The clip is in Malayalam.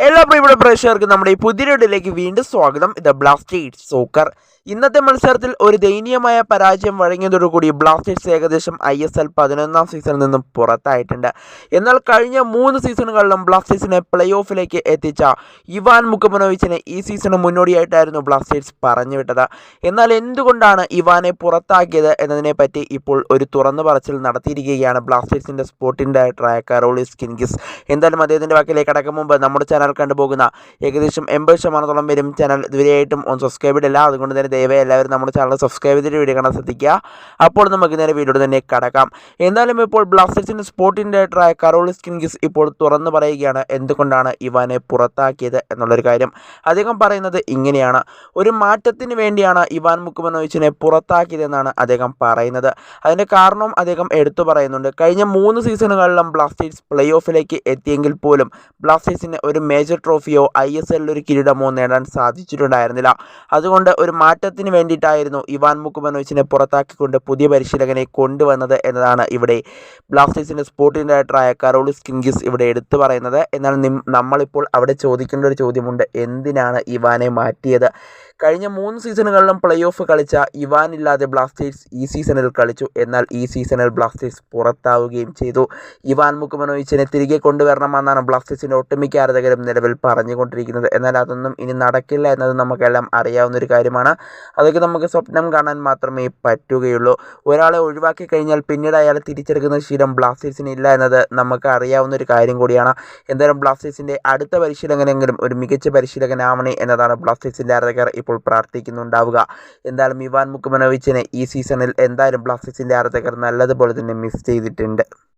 എല്ലാ പ്രിയപ്പെട്ട പ്രേക്ഷകർക്കും നമ്മുടെ ഈ പുതിയ വീഡിയോയിലേക്ക് വീണ്ടും സ്വാഗതം. ഇത് ബ്ലാസ്റ്റേഴ്സ് സോക്കർ ഇന്നത്തെ മത്സരത്തിൽ ഒരു ദയനീയമായ പരാജയം വഴങ്ങിയതോടുകൂടി ബ്ലാസ്റ്റേഴ്സ് ഏകദേശം ഐ എസ് എൽ പതിനൊന്നാം സീസണിൽ നിന്നും പുറത്തായിട്ടുണ്ട്. എന്നാൽ കഴിഞ്ഞ മൂന്ന് സീസണുകളിലും ബ്ലാസ്റ്റേഴ്സിനെ പ്ലേ ഓഫിലേക്ക് എത്തിച്ച ഇവാൻ മുക്കമനോവിച്ചിനെ ഈ സീസണ് മുന്നോടിയായിട്ടായിരുന്നു ബ്ലാസ്റ്റേഴ്സ് പറഞ്ഞുവിട്ടത്. എന്നാൽ എന്തുകൊണ്ടാണ് ഇവാനെ പുറത്താക്കിയത് എന്നതിനെപ്പറ്റി ഇപ്പോൾ ഒരു തുറന്നു പറച്ചിൽ നടത്തിയിരിക്കുകയാണ് ബ്ലാസ്റ്റേഴ്സിന്റെ സ്പോർട്ടിംഗ് ഡയറക്ടറായ കറോളിസ് കിൻഗിസ് എന്തായാലും അദ്ദേഹത്തിന്റെ വാക്കിലേക്ക് കടക്കും മുമ്പ് നമ്മുടെ ചാനൽ കണ്ടുപോകുന്ന ഏകദേശം എൺപത് ശതമാനത്തോളം പേരും ചാനൽ ഇതുവരെയായിട്ടും ഒന്ന് സബ്സ്ക്രൈബ് ഇടില്ല അതുകൊണ്ട് തന്നെ ദയവായി എല്ലാവരും നമ്മുടെ ചാനൽ സബ്സ്ക്രൈബ് ചെയ്തിട്ട് വീഡിയോ കാണാൻ ശ്രദ്ധിക്കുക. അപ്പോൾ നമുക്ക് നേരെ വീഡിയോ തന്നെ കടക്കാം. എന്തായാലും ഇപ്പോൾ ബ്ലാസ്റ്റേഴ്സിന്റെ സ്പോർട്ടിംഗ് ഡയറക്ടറായ കറോളിസ് കിൻഗിസ് ഇപ്പോൾ തുറന്നു പറയുകയാണ്. എന്തുകൊണ്ടാണ് ഇവാനെ പുറത്താക്കിയത് എന്നുള്ളൊരു കാര്യം. അദ്ദേഹം പറയുന്നത് ഇങ്ങനെയാണ്. ഒരു മാറ്റത്തിന് വേണ്ടിയാണ് ഇവാൻ മുക്കുമനോയിച്ചിനെ പുറത്താക്കിയതെന്നാണ് അദ്ദേഹം പറയുന്നത്. അതിന്റെ കാരണം അദ്ദേഹം എടുത്തു പറയുന്നുണ്ട്. കഴിഞ്ഞ മൂന്ന് സീസണുകളിലും ബ്ലാസ്റ്റേഴ്സ് പ്ലേ ഓഫിലേക്ക് എത്തിയെങ്കിൽ പോലും ബ്ലാസ്റ്റേഴ്സിന് ഒരു മേജർ ട്രോഫിയോ ഐ എസ് എല്ലിൽ ഒരു കിരീടമോ നേടാൻ സാധിച്ചിട്ടുണ്ടായിരുന്നില്ല. അതുകൊണ്ട് ഒരു മാറ്റത്തിന് വേണ്ടിയിട്ടായിരുന്നു ഇവാൻ മുക്കുമനോച്ചിനെ പുറത്താക്കിക്കൊണ്ട് പുതിയ പരിശീലകനെ കൊണ്ടുവന്നത് എന്നതാണ് ഇവിടെ ബ്ലാസ്റ്റേഴ്സിന്റെ സ്പോർട്ടിംഗ് ഡയറക്ടറായ കറോളിസ് കിൻഗിസ് ഇവിടെ എടുത്തു പറയുന്നത്. എന്നാൽ നമ്മളിപ്പോൾ അവിടെ ചോദിക്കേണ്ട ഒരു ചോദ്യമുണ്ട്. എന്തിനാണ് ഇവാനെ മാറ്റിയത്? കഴിഞ്ഞ മൂന്ന് സീസണുകളിലും പ്ലേ ഓഫ് കളിച്ച ഇവാൻ ഇല്ലാതെ ബ്ലാസ്റ്റേഴ്സ് ഈ സീസണിൽ കളിച്ചു. എന്നാൽ ഈ സീസണിൽ ബ്ലാസ്റ്റേഴ്സ് പുറത്താവുകയും ചെയ്തു. ഇവാൻ മുക്കുമനോയിച്ചിനെ തിരികെ കൊണ്ടുവരണമെന്നാണ് ബ്ലാസ്റ്റേഴ്സിന്റെ ഒട്ടുമിക്ക ആരാധകരും നിലവിൽ പറഞ്ഞുകൊണ്ടിരിക്കുന്നത്. എന്നാൽ അതൊന്നും ഇനി നടക്കില്ല എന്നത് നമുക്കെല്ലാം അറിയാവുന്ന ഒരു കാര്യമാണ്. അതൊക്കെ നമുക്ക് സ്വപ്നം കാണാൻ മാത്രമേ പറ്റുകയുള്ളൂ. ഒരാളെ ഒഴിവാക്കി കഴിഞ്ഞാൽ പിന്നീട് അയാളെ തിരിച്ചെടുക്കുന്ന ശീലം ബ്ലാസ്റ്റേഴ്സിന് ഇല്ല എന്നത് നമുക്ക് അറിയാവുന്ന ഒരു കാര്യം കൂടിയാണ്. എന്തായാലും ബ്ലാസ്റ്റേഴ്സിന്റെ അടുത്ത പരിശീലകനെങ്കിലും ഒരു മികച്ച പരിശീലകനാവണേ എന്നതാണ് ബ്ലാസ്റ്റേഴ്സിന്റെ ആരാധകർ ഇപ്പോൾ പ്രാർത്ഥിക്കുന്നുണ്ടാവുക. എന്തായാലും ഇവാൻ മുക്കുമനോവിച്ചിനെ ഈ സീസണിൽ എന്തായാലും ബ്ലാസ്റ്റേഴ്സിന്റെ ആരാധകർ നല്ലതുപോലെ തന്നെ മിസ് ചെയ്തിട്ടുണ്ട്.